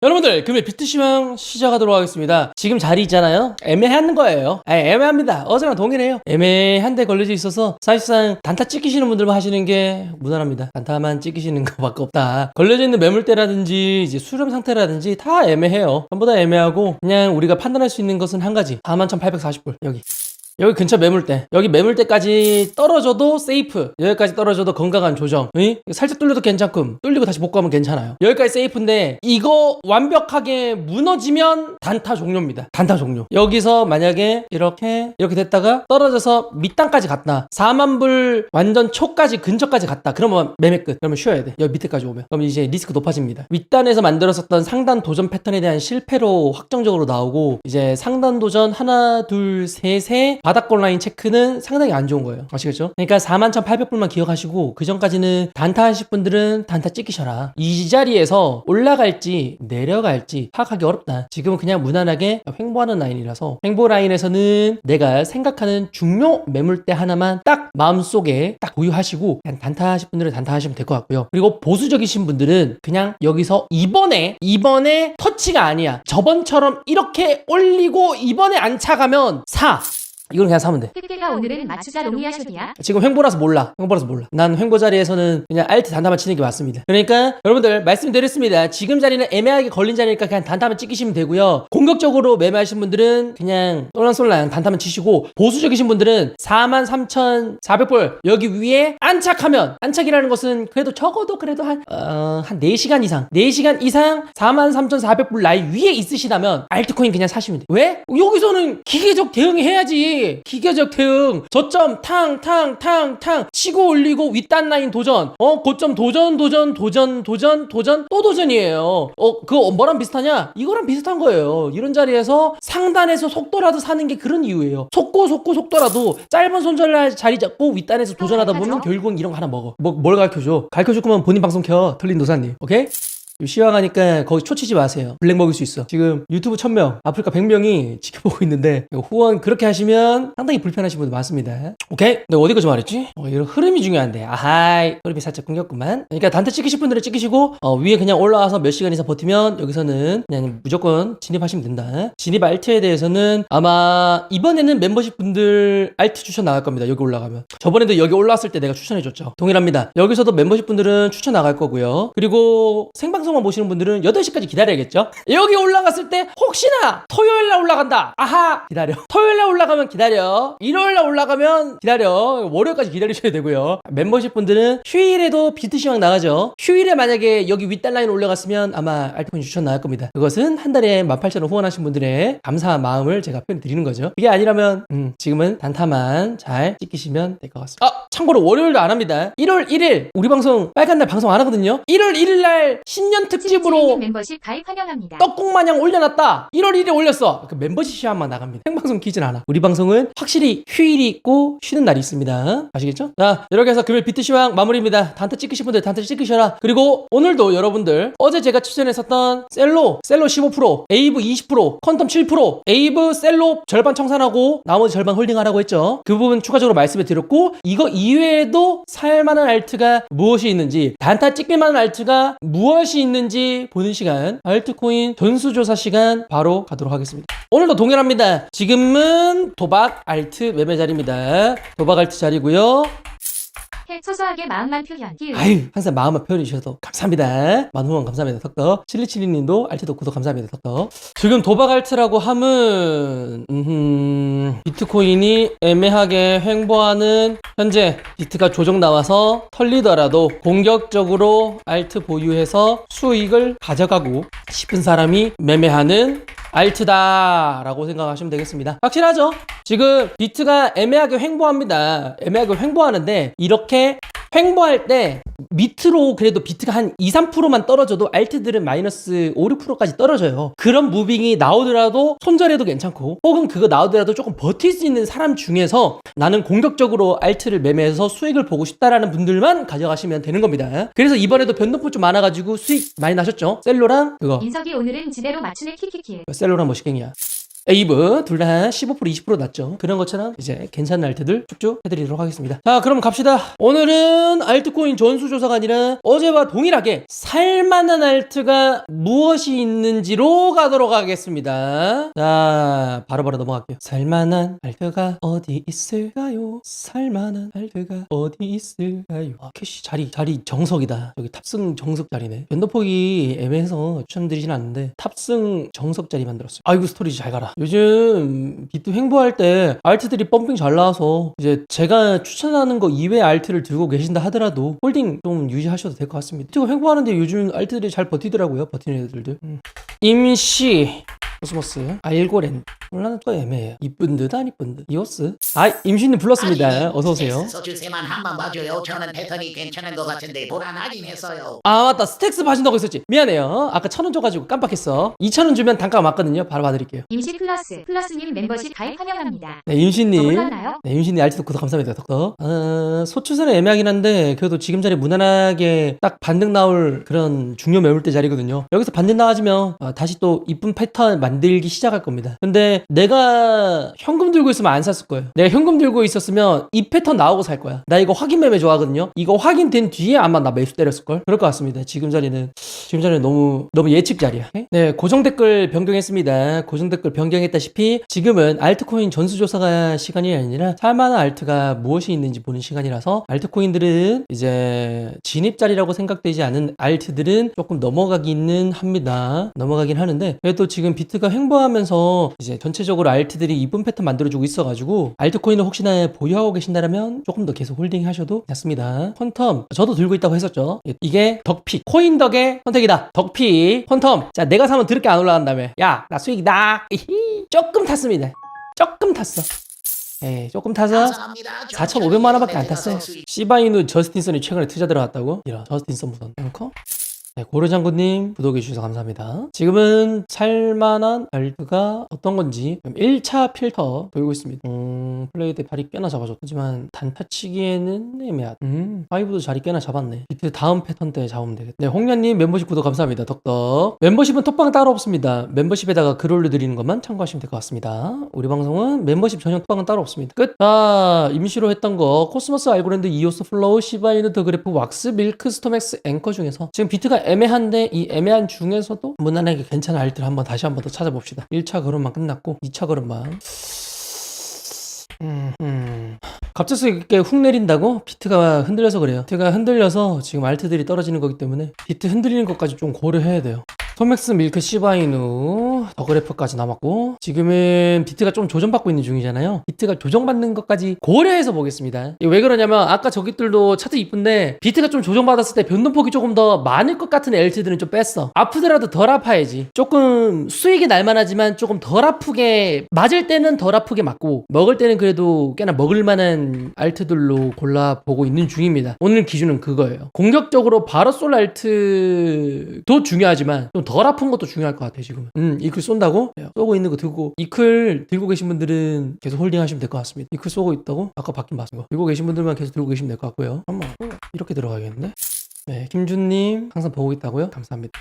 여러분들 금일 비트시황 시작하도록 하겠습니다. 지금 자리 있잖아요. 애매한 거예요. 아 애매합니다. 어제랑 동일해요. 애매한데 걸려져 있어서 사실상 단타 찍히시는 분들만 하시는 게 무난합니다. 단타만 찍히시는 거밖에 없다. 걸려져 있는 매물대라든지 이제 수렴 상태라든지 다 애매해요. 전부 다 애매하고 그냥 우리가 판단할 수 있는 것은 한 가지. 41,840불. 여기 여기 근처 매물대 여기 매물대까지 떨어져도 세이프 여기까지 떨어져도 건강한 조정. 응? 살짝 뚫려도 괜찮고 뚫리고 다시 복구하면 괜찮아요. 여기까지 세이프인데 이거 완벽하게 무너지면 단타 종료입니다. 단타 종료. 여기서 만약에 이렇게 이렇게 됐다가 떨어져서 밑단까지 갔다. 4만 불 완전 초까지 근처까지 갔다. 그러면 매매 끝. 그러면 쉬어야 돼. 여기 밑에까지 오면. 그럼 이제 리스크 높아집니다. 윗단에서 만들었었던 상단 도전 패턴에 대한 실패로 확정적으로 나오고 이제 상단 도전 하나 둘 셋에 바닥권 라인 체크는 상당히 안 좋은 거예요. 아시겠죠? 그러니까 41,800불만 기억하시고 그 전까지는 단타 하실 분들은 단타 찍으셔라. 이 자리에서 올라갈지 내려갈지 파악하기 어렵다. 지금은 그냥 무난하게 횡보하는 라인이라서 횡보 라인에서는 내가 생각하는 중요 매물대 하나만 딱 마음속에 딱 보유하시고 그냥 단타 하실 분들은 단타 하시면 될 것 같고요. 그리고 보수적이신 분들은 그냥 여기서 이번에 이번에 터치가 아니야. 저번처럼 이렇게 올리고 이번에 안 차가면 사 이걸 그냥 사면 돼 택배가 오늘은 맞추자 롱이야 쇼디야. 지금 횡보라서 몰라. 횡보라서 몰라. 난 횡보 자리에서는 그냥 알트 단타만 치는 게 맞습니다. 그러니까 여러분들 말씀드렸습니다. 지금 자리는 애매하게 걸린 자리니까 그냥 단타만 찍으시면 되고요. 공격적으로 매매하신 분들은 그냥 쏠랑쏠랑 단타만 치시고 보수적이신 분들은 43,400불 여기 위에 안착하면 안착이라는 것은 그래도 적어도 그래도 한, 어, 한 4시간 이상 4시간 이상 43,400불 라인 위에 있으시다면 알트코인 그냥 사시면 돼. 왜? 여기서는 기계적 대응이 해야지. 기계적 대응. 저점 탕, 탕, 탕, 탕. 치고 올리고 윗단 라인 도전. 어, 고점 도전, 도전, 도전, 도전, 도전, 또 도전이에요. 어, 그거 뭐랑 비슷하냐? 이거랑 비슷한 거예요. 이런 자리에서 상단에서 속도라도 사는 게 그런 이유예요. 속고, 속고, 속도라도 짧은 손절 자리 잡고 윗단에서 도전하다 보면 결국은 이런 거 하나 먹어. 뭐, 뭘 가르쳐줘? 가르쳐줄 거면 본인 방송 켜. 틀린 노사님. 오케이? 시황 하니까 거기 초치지 마세요. 블랙 먹을 수 있어. 지금 유튜브 1000명, 아프리카 100명이 지켜보고 있는데 후원 그렇게 하시면 상당히 불편하신 분들 많습니다. 오케이? 내가 어디까지 말했지? 어, 이런 흐름이 중요한데. 아하이. 흐름이 살짝 끊겼구만. 그러니까 단체 찍으실 분들은 찍으시고 어, 위에 그냥 올라와서 몇 시간 이상 버티면 여기서는 그냥 무조건 진입하시면 된다. 진입 알트에 대해서는 아마 이번에는 멤버십 분들 알트 추천 나갈 겁니다. 여기 올라가면. 저번에도 여기 올라왔을 때 내가 추천해줬죠. 동일합니다. 여기서도 멤버십 분들은 추천 나갈 거고요. 그리고 생방송 만 보시는 분들은 8시까지 기다려야겠죠? 여기 올라갔을 때 혹시나 토요일 날 올라간다. 아하! 기다려. 토요일 날 올라가면 기다려. 일요일 날 올라가면 기다려. 월요일까지 기다리셔야 되고요. 멤버십 분들은 휴일에도 비트시황 나가죠. 휴일에 만약에 여기 윗달 라인 올라갔으면 아마 알트코인 추천 나갈 겁니다. 그것은 한 달에 18,000원 후원하신 분들의 감사한 마음을 제가 표현 드리는 거죠. 이게 아니라면 음, 지금은 단타만 잘 찍히시면 될 것 같습니다. 아, 참고로 월요일도 안 합니다. 1월 1일 우리 방송 빨간 날 방송 안 하거든요. 1월 1일 날 신년 특집으로 멤버십 가입 환영합니다. 떡국 마냥 올려놨다. 1월 1일에 올렸어. 그 멤버십 시간만 나갑니다. 생방송 키진 않아. 우리 방송은 확실히 휴일이 있고 쉬는 날이 있습니다. 아시겠죠? 자, 이렇게 해서 금요일 비트 시황 마무리입니다. 단타 찍으신 분들 단타 찍으셔라. 그리고 오늘도 여러분들 어제 제가 추천했었던 셀로, 셀로 15%, 에이브 20%, 컨텀 7%, 에이브 셀로 절반 청산하고 나머지 절반 홀딩하라고 했죠. 그 부분 추가적으로 말씀해 드렸고 이거 이외에도 살만한 알트가 무엇이 있는지 단타 찍힐만한 알트가 무엇이 있는지 보는 시간 알트코인 전수조사 시간 바로 가도록 하겠습니다. 오늘도 동일합니다. 지금은 도박 알트 매매 자리입니다. 도박 알트 자리고요. 해 소소하게 마음만 표현. 기우. 아유 항상 마음을 표현해 주셔서 감사합니다. 만 후원 감사합니다. 덕덕. 칠리칠리님도 알트도 구독 감사합니다. 덕덕. 지금 도박 알트라고 함은 음흠, 비트코인이 애매하게 횡보하는 현재 비트가 조정 나와서 털리더라도 공격적으로 알트 보유해서 수익을 가져가고 싶은 사람이 매매하는 알트다 라고 생각하시면 되겠습니다. 확실하죠? 지금 비트가 애매하게 횡보합니다. 애매하게 횡보하는데 이렇게 횡보할 때 밑으로 그래도 비트가 한 2, 3%만 떨어져도 알트들은 마이너스 5, 6%까지 떨어져요. 그런 무빙이 나오더라도 손절해도 괜찮고 혹은 그거 나오더라도 조금 버틸 수 있는 사람 중에서 나는 공격적으로 알트를 매매해서 수익을 보고 싶다라는 분들만 가져가시면 되는 겁니다. 그래서 이번에도 변동폭 좀 많아가지고 수익 많이 나셨죠? 셀로랑 그거 인석이 오늘은 지대로 맞추네 키키키. 셀로랑 머시갱이야. 에이브 둘 다 15% 20% 낮죠. 그런 것처럼 이제 괜찮은 알트들 쭉쭉 해드리도록 하겠습니다. 자 그럼 갑시다. 오늘은 알트코인 전수조사가 아니라 어제와 동일하게 살만한 알트가 무엇이 있는지로 가도록 하겠습니다. 자 바로바로 넘어갈게요. 살만한 알트가 어디 있을까요? 살만한 알트가 어디 있을까요? 아 캐시 자리 자리 정석이다. 여기 탑승 정석 자리네. 변도폭이 애매해서 추천드리진 않는데 탑승 정석 자리 만들었어요. 아이고 스토리지 잘 가라. 요즘 비트 횡보할 때 알트들이 펌핑 잘 나와서 이제 제가 추천하는 거 이외의 알트를 들고 계신다 하더라도 홀딩 좀 유지하셔도 될 것 같습니다. 비트가 횡보하는데 요즘 알트들이 잘 버티더라고요. 버티는 애들도. 음. 임시 코스모스 알고렌 몰라는 거 애매해요. 이쁜 듯 안 이쁜 듯 이오스 아 임신님 불렀습니다. 어서 오세요. 서주세만 한번 봐줘요. 저는 패턴이 괜찮은 것 같은데 불안하긴 했어요. 아 맞다 스택스 봐준다고 했었지 미안해요 아까 천 원 줘가지고 깜빡했어 2천 원 주면 단가 맞거든요 바로 받을게요 임시 플러스 플러스님 멤버십 가입 환영합니다. 네 임신님 몰랐나요? 네 임신님 알지도 구독 감사합니다 덕덕 어, 소추선은 애매하긴 한데 그래도 지금 자리 무난하게 딱 반등 나올 그런 중요 매물대 자리거든요 여기서 반등 나와지면 어, 다시 또 이쁜 패턴 만들기 시작할 겁니다 근데 내가 현금 들고 있으면 안 샀을 거예요 내가 현금 들고 있었으면 이 패턴 나오고 살 거야 나 이거 확인 매매 좋아하거든요 이거 확인된 뒤에 아마 나 매수 때렸을 걸 그럴 것 같습니다 지금 자리는 지금 자리는 너무 너무 예측 자리야. 네, 고정 댓글 변경했습니다. 고정 댓글 변경했다시피 지금은 알트코인 전수조사가 시간이 아니라 살만한 알트가 무엇이 있는지 보는 시간이라서 알트코인들은 이제 진입 자리라고 생각되지 않은 알트들은 조금 넘어가기는 합니다. 넘어가긴 하는데 그래도 지금 비트가 횡보하면서 이제 전체적으로 알트들이 이쁜 패턴 만들어주고 있어가지고 알트코인을 혹시나 보유하고 계신다면 조금 더 계속 홀딩 하셔도 좋습니다. 퀀텀 저도 들고 있다고 했었죠. 이게 덕픽 코인 덕의 선택이다. 덕픽 퀀텀 자 내가 사면 드럽게 안 올라간다며 야 나 수익이다. 이히. 조금 탔습니다. 조금 탔어. 예, 조금 타서 감사합니다. 4,500만 원밖에 안 탔어요. 시바이누 저스틴선이 최근에 투자 들어갔다고? 이런 저스틴선 무선 앵커? 네, 고르장군님 구독해 주셔서 감사합니다. 지금은 살만한 알드가 어떤 건지 1차 필터 돌고 있습니다. 음, 플레이드 자리 꽤나 잡아줬. 하지만 단타치기에는 애매하다. 음, 파이브도 자리 꽤나 잡았네. 비트 다음 패턴 때 잡으면 되겠다. 네, 홍련님 멤버십 구독 감사합니다. 덕덕. 멤버십은 톡방 따로 없습니다. 멤버십에다가 글 올려드리는 것만 참고하시면 될 것 같습니다. 우리 방송은 멤버십 전용 톡방은 따로 없습니다. 끝. 자, 임시로 했던 거 코스모스 알고랜드 이오스 플로우 시바이누 더 그래프 왁스 밀크 스토맥스 앵커 중에서 지금 비트가 애매한데 이 애매한 중에서도 무난하게 괜찮은 알들 한번 다시 한번 더 찾아봅시다. 1차 걸음만 끝났고 2차 걸음만 음, 음. 갑작스럽게 훅 내린다고? 비트가 흔들려서 그래요. 비트가 흔들려서 지금 알트들이 떨어지는 거기 때문에 비트 흔들리는 것까지 좀 고려해야 돼요. 토맥스 밀크 시바이누 더그래프까지 남았고 지금은 비트가 좀 조정받고 있는 중이잖아요. 비트가 조정받는 것까지 고려해서 보겠습니다. 왜 그러냐면 아까 저기들도 차트 이쁜데 비트가 좀 조정받았을 때 변동폭이 조금 더 많을 것 같은 LT들은 좀 뺐어. 아프더라도 덜 아파야지. 조금 수익이 날만하지만 조금 덜 아프게 맞을 때는 덜 아프게 맞고 먹을 때는 그래도 꽤나 먹을 만한 알트들로 골라보고 있는 중입니다. 오늘 기준은 그거예요. 공격적으로 바로 쏠 알트도 중요하지만 좀덜 아픈 것도 중요할 것 같아요 지금은 음 이클 쏜다고? 네, 쏘고 있는 거 들고 이클 들고 계신 분들은 계속 홀딩 하시면 될 것 같습니다 이클 쏘고 있다고? 아까 바뀐 거 들고 계신 분들만 계속 들고 계시면 될 것 같고요 한번 이렇게 들어가야겠는데 네 김준님 항상 보고 있다고요? 감사합니다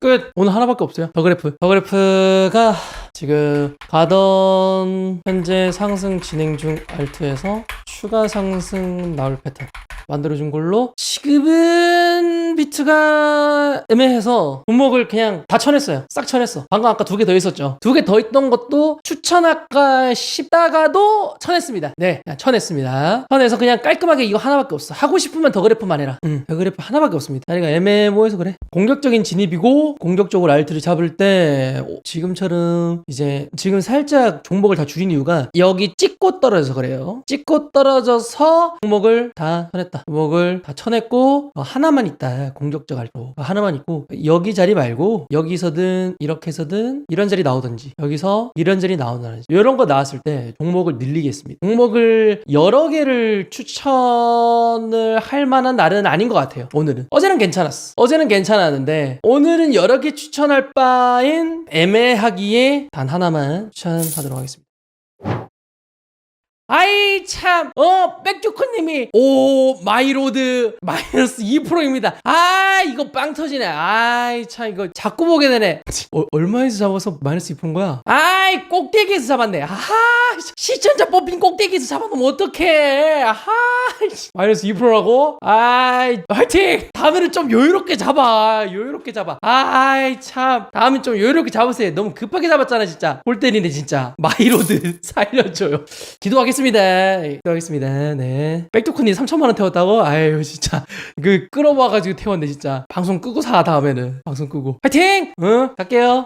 끝! 오늘 하나밖에 없어요. 더 그래프. 더 그래프가 지금 가던 현재 상승 진행 중 알트에서 추가 상승 나올 패턴 만들어준 걸로 지금은 비트가 애매해서 종목을 그냥 다 쳐냈어요. 싹 쳐냈어. 방금 아까 두 개 더 있었죠. 두 개 더 있던 것도 추천할까 싶다가도 쳐냈습니다. 네, 쳐냈습니다. 쳐내서 그냥 깔끔하게 이거 하나밖에 없어. 하고 싶으면 더 그래프만 해라. 응, 더 그래프 하나밖에 없습니다. 자리가 애매모해서 그래. 공격적인 진입이고 공격적으로 알트를 잡을 때 오, 지금처럼 이제 지금 살짝 종목을 다 줄인 이유가 여기 찍고 떨어져서 그래요. 찍고 떨어져서 종목을 다 쳐냈다. 종목을 다 쳐냈고 어, 하나만 있다. 공격적 알트 어, 하나만 있고 여기 자리 말고 여기서든 이렇게 해서든 이런 자리 나오든지 여기서 이런 자리 나오든지 이런 거 나왔을 때 종목을 늘리겠습니다. 종목을 여러 개를 추천을 할 만한 날은 아닌 것 같아요. 오늘은 어제는 괜찮았어. 어제는 괜찮았는데 오늘은 여러 개 추천할 바엔 애매하기에 단 하나만 추천하도록 하겠습니다. 아이 참 어 백조 커님이 오 마이로드 마이너스 2%입니다. 아 이거 빵 터지네. 아이 참 이거 자꾸 보게 되네. 어, 얼마에서 잡아서 마이너스 2%인 거야? 아이 꼭대기에서 잡았네. 아하 시청자 뽑힌 꼭대기에서 잡아놓으면 어떡해. 아하 마이너스 2%라고? 아이 화이팅! 다음에는 좀 여유롭게 잡아. 여유롭게 잡아. 아이 참. 다음엔 좀 여유롭게 잡으세요. 너무 급하게 잡았잖아 진짜. 볼 때리네 진짜. 마이로드 살려줘요. 기도하겠습니다. 기도하겠습니다. 네 백도크님 3천만 원 태웠다고? 아유 진짜. 그 끌어와가지고 태웠네 진짜. 방송 끄고 사 다음에는. 방송 끄고. 화이팅! 응? 갈게요